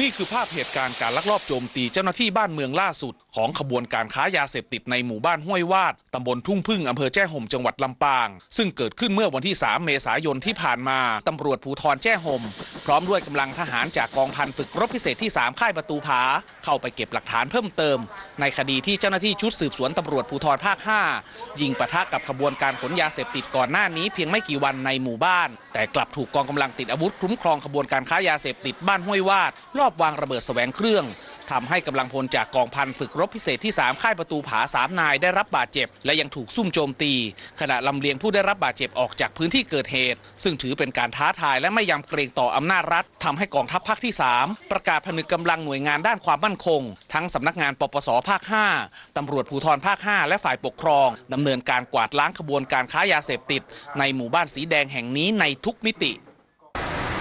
นี่คือภาพเหตุการณ์การลักลอบโจมตีเจ้าหน้าที่บ้านเมืองล่าสุด ของขบวนการค้ายาเสพติดในหมู่บ้านห้วยวาด ตำบลทุ่งพึ่งอำเภอแจ้ห่มจังหวัดลำปาง ซึ่งเกิดขึ้นเมื่อวันที่ 3 เมษายนที่ผ่านมา ตำรวจภูธรแจ้ห่ม พร้อมด้วยกำลังทหารจากกองพันฝึกรบพิเศษที่ 3 ค่ายประตูผา เข้าไปเก็บหลักฐานเพิ่มเติม ในคดีที่เจ้าหน้าที่ชุดสืบสวนตำรวจภูธรภาค 5 ยิงปะทะกับขบวนการขนยาเสพติดก่อนหน้านี้เพียงไม่กี่วันในหมู่บ้าน แต่กลับถูกกองกำลังติดอาวุธคุ้มครองขบวนการค้ายาเสพติดบ้านห้วยวาดรอบวางระเบิดแสวงเครื่องทำให้กำลังพลจากกองพันฝึกรบพิเศษที่ 3 ค่ายประตูผาสามนายได้รับบาดเจ็บ และยังถูกซุ่มโจมตี ขณะลำเลียงผู้ได้รับบาดเจ็บออกจากพื้นที่เกิดเหตุ ซึ่งถือเป็นการท้าทายและไม่ยำเกรงต่ออำนาจรัฐทำให้กองทัพภาคที่ 3 ประกาศผนึกกำลังหน่วยงานด้านความมั่นคง ทั้งสำนักงานปปสภาค 5 ตำรวจภูธรภาค 5 และฝ่ายปกครองดำเนินการกวาดล้างขบวนการค้ายาเสพติด ในหมู่บ้านสีแดงแห่งนี้ในทุกมิติ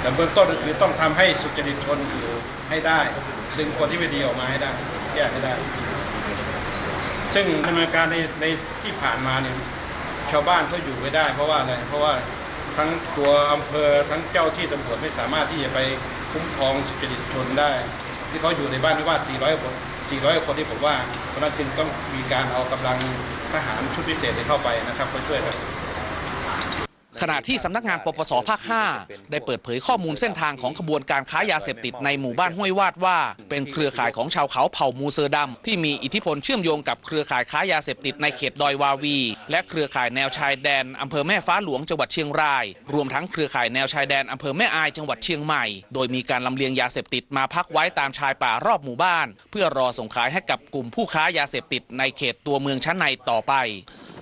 แต่เบื้องต้นก็คือต้องทำให้สุจริตชนอยู่ให้ได้ ดึงคนที่ไม่ดีออกมาให้ได้แยกให้ได้ ซึ่งดำเนินการในในที่ผ่านมาเนี่ยชาวบ้านเขาอยู่ไม่ได้ เพราะว่าอะไรเพราะว่าทั้งตัวอำเภอทั้งเจ้าที่ตำรวจไม่สามารถที่จะไปคุ้มครองสุจริตชนได้ ที่เขาอยู่ในบ้านที่ว่า 400 คน 400 คนที่ผมว่าเพราะนั้นจึงต้องมีการเอากำลังทหารชุดพิเศษเข้าไปนะครับเพื่อช่วยกัน ขณะที่สำนักงานปปสภาค 5 ได้เปิดเผยข้อมูลเส้นทางของขบวนการค้ายาเสพติดในหมู่บ้านห้วยวาดว่า เป็นเครือข่ายของชาวเขาเผ่ามูเซอร์ดำที่มีอิทธิพลเชื่อมโยงกับเครือข่ายค้ายาเสพติดในเขตดอยวาวี และเครือข่ายแนวชายแดนอำเภอแม่ฟ้าหลวงจังหวัดเชียงราย รวมทั้งเครือข่ายแนวชายแดนอำเภอแม่อายจังหวัดเชียงใหม่ โดยมีการลำเลียงยาเสพติดมาพักไว้ตามชายป่ารอบหมู่บ้าน เพื่อรอส่งขายให้กับกลุ่มผู้ค้ายาเสพติดในเขตตัวเมืองชั้นในต่อไป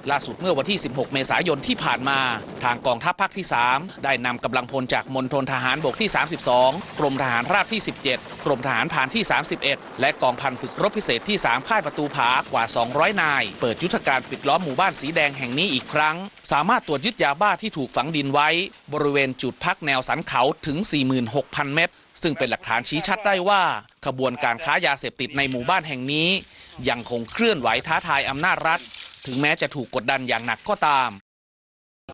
ล่าสุดเมื่อวันที่ 16 เมษายนที่ผ่านมา ทางกองทัพภาคที่ 3 ได้นำกำลังพลจากมณฑลทหารบกที่ 32 กรมทหารราบที่ 17 กรมทหารผ่านที่ 31 และกองพันฝึกรบพิเศษที่ 3 ค่ายประตูผากว่า 200 นาย เปิดยุทธการปิดล้อมหมู่บ้านสีแดงแห่งนี้อีกครั้ง สามารถตรวจยึดยาบ้าที่ถูกฝังดินไว้ บริเวณจุดพักแนวสันเขาถึง 46,000 เม็ดซึ่งเป็นหลักฐานชี้ชัดได้ว่าขบวนการค้ายาเสพติดในหมู่บ้านแห่งนี้ ยังคงเคลื่อนไหวท้าทายอำนาจรัฐ ถึงแม้จะถูกกดดันอย่างหนักก็ตาม